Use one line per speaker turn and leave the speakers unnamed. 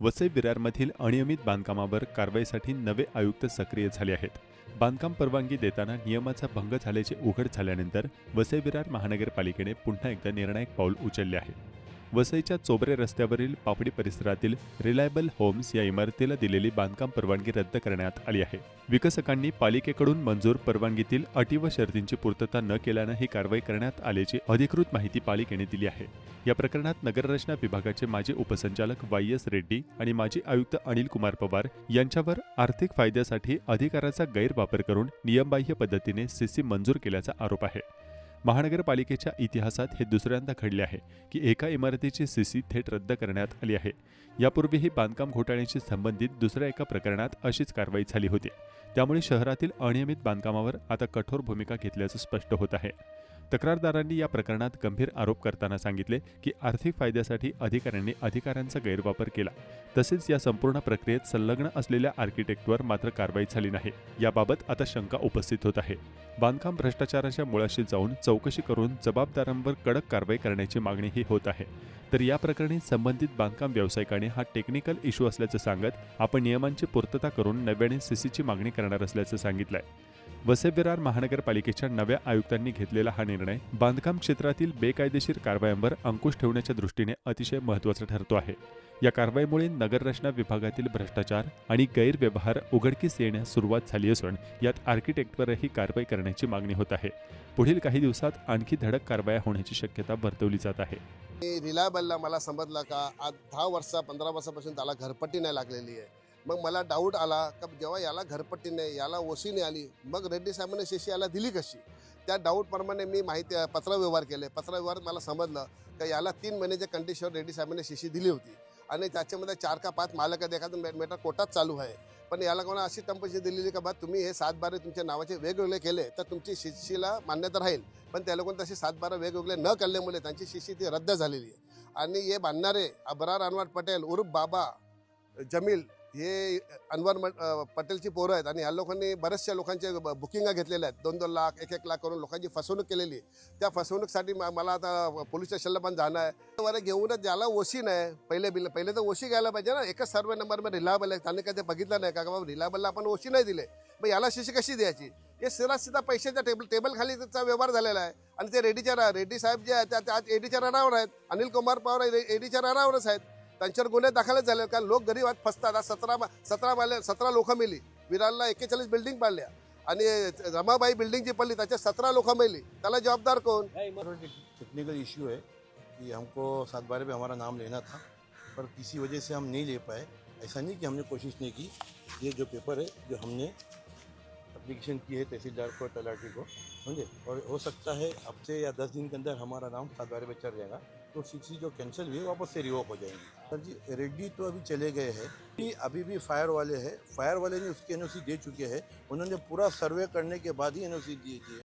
वसई विरारमधील अनियमित बांधकामावर कारवाईसाठी नवे आयुक्त सक्रिय झाले आहेत. बांधकाम परवानगी देताना नियमाचा भंग झाल्याचे उघड झाल्यानंतर वसई विरार महानगरपालिकेने पुन्हा एकदा निर्णायक पाऊल उचलले आहे. वसईच्या चोबरे रस्त्यावरील पापडी परिसरातील रिलायबल होम्स या इमारतीला दिलेली बांधकाम परवानगी रद्द करण्यात आली आहे. विकसकांनी पालिकेकडून मंजूर परवानगीतील अटी व शर्तींची पूर्तता न केल्यानं ही कारवाई करण्यात आल्याची अधिकृत माहिती पालिकेने दिली आहे. या प्रकरणात नगररचना विभागाचे माजी उपसंचालक वाय एस रेड्डी आणि माजी आयुक्त अनिल कुमार पवार यांच्यावर आर्थिक फायद्यासाठी अधिकाराचा गैरवापर करून नियमबाह्य पद्धतीने सीसी मंजूर केल्याचा आरोप आहे. महानगरपालिकेच्या इतिहासात हे दुसऱ्यांदा घडले आहे की एका इमारतीची सीसी थेट रद्द करण्यात आली आहे. यापूर्वीही बांधकाम घोटाळ्याशी संबंधित दुसऱ्या एका प्रकरणात अशीच कारवाई झाली होती. त्यामुळे शहरातील अनियमित बांधकामावर आता कठोर भूमिका घेतल्याचं स्पष्ट होत आहे. तक्रारदारांनी या प्रकरणात गंभीर आरोप करताना सांगितले की आर्थिक फायद्यासाठी अधिकाऱ्यांनी अधिकाऱ्यांचा गैरवापर केला. तसेच या संपूर्ण प्रक्रियेत संलग्न असलेल्या आर्किटेक्टवर मात्र कारवाई झाली नाही. याबाबत आता शंका उपस्थित होत आहे. बांधकाम भ्रष्टाचाराच्या मुळाशी जाऊन चौकशी करून जबाबदारांवर कडक कारवाई करण्याची मागणीही होत आहे. तर या प्रकरणी संबंधित बांधकाम व्यावसायिकाने हा टेक्निकल इश्यू असल्याचं सांगत आपण नियमांची पूर्तता करून नव्याने सीसीची मागणी करणार असल्याचं सांगितलंय. वसई विरार महानगरपालिकेच्या नव्या आयुक्तांनी घेतलेला हा निर्णय बांधकाम क्षेत्रातील बेकायदेशीर कारवायांवर अंकुश ठेवण्याच्या दृष्टीने अतिशय महत्त्वाचा ठरतो आहे. या कारवाईमुळे नगररचना विभागातील भ्रष्टाचार आणि गैरव्यवहार उघडकीस येण्यास सुरुवात झाली असून यात आर्किटेक्टवरही कारवाई करण्याची मागणी होत आहे. पुढील काही दिवसात आणखी धडक कारवाया होण्याची शक्यता वर्तवली जात आहे.
रिलायबलला मला समजलं का? आज दहा वर्ष पंधरा वर्षापासून त्याला घरपट्टी नाही लागलेली आहे. मग मला डाऊट आला का जेव्हा याला घरपट्टीने याला ओसीने आली मग रेड्डी साहेबांनी शिशी याला दिली कशी? त्या डाऊटप्रमाणे मी माहिती पत्रव्यवहार केले. पत्रव्यवहारात मला समजलं का याला तीन महिन्याच्या कंडिशनवर रेड्डी साहेबांनी शिशी दिली होती. आणि त्याच्यामध्ये चार का पाच मालक आहेत मे मॅटर कोर्टात चालू आहे. पण याला कोणा अशी टंपशी दिलेली का बा तुम्ही हे सात बारे तुमच्या नावाचे वेगवेगळे केले तर तुमची शिशीला मान्यता राहील. पण त्या लोकांना तसे सात बारा वेगवेगळे न केल्यामुळे त्यांची शिशी ती रद्द झालेली आहे. आणि हे बांधणारे अबरार अनवर पटेल उर्फ बाबा जमील हे अनवर पटेलची पोरं आहेत आणि या लोकांनी बऱ्याचशा लोकांचे बुकिंगा घेतलेल्या आहेत. दोन दोन लाख एक एक लाख करून लोकांची फसवणूक केलेली. त्या फसवणूकसाठी मला आता पोलीस स्टेशनला पण जाणं आहे. वर घेऊनच ज्याला ओशी नाही पहिले बिल पहिले तर ओशी घ्यायला पाहिजे ना. एकच सर्वे नंबरमध्ये रिलायबल आहे. त्यांनी काय ते बघितलं नाही का? बाबा रिलायबलला आपण ओशी नाही दिले? मग याला शिशी कशी द्यायची? हे सिरा सिधा पैशाच्या टेबल टेबल खाली त्याचा व्यवहार झालेला आहे. आणि ते रेड्डीच्या रेड्डी साहेब जे आहेत त्या- त्या आज एडीच्या रडावर आहेत. अनिल कुमार पवार एडीच्या रडावरच आहेत. त्यांच्यावर गुन्हे दाखलच झाले. कारण लोक गरीब आहेत फसतात. आज सतरा सतरा बाले सतरा लोक मेली. विरारला एक्केचाळीस बिल्डिंग पाडल्या. आणि रमाबाई बिल्डिंग जी पडली त्याच्यात सतरा लोक मेली. त्याला जबाबदार कोण?
टेक्निकल इश्यू है कि हमको सात बारह में हमारा नाम लेना था पर किसी वजह से हम नहीं ले पाए. ऐसा नहीं कि हमने कोशिश नहीं की. ये जो पेपर है जो हमने एप्लीकेशन की है तहसीलदार को तलाटी को समझे? और हो सकता है हफ़्ते या दस दिन के अंदर हमारा नाम सात बारह पे चढ़ जाएगा. तो सीसी जो कैंसिल हुई वापस से रिवॉक हो जाएँगी। सर जी, रेड्डी तो अभी चले गए हैं। अभी भी फायर वाले हैं। फायर वाले ने उसकी एन दे चुके हैं। उन्होंने पूरा सर्वे करने के बाद ही एनओसी दिए थी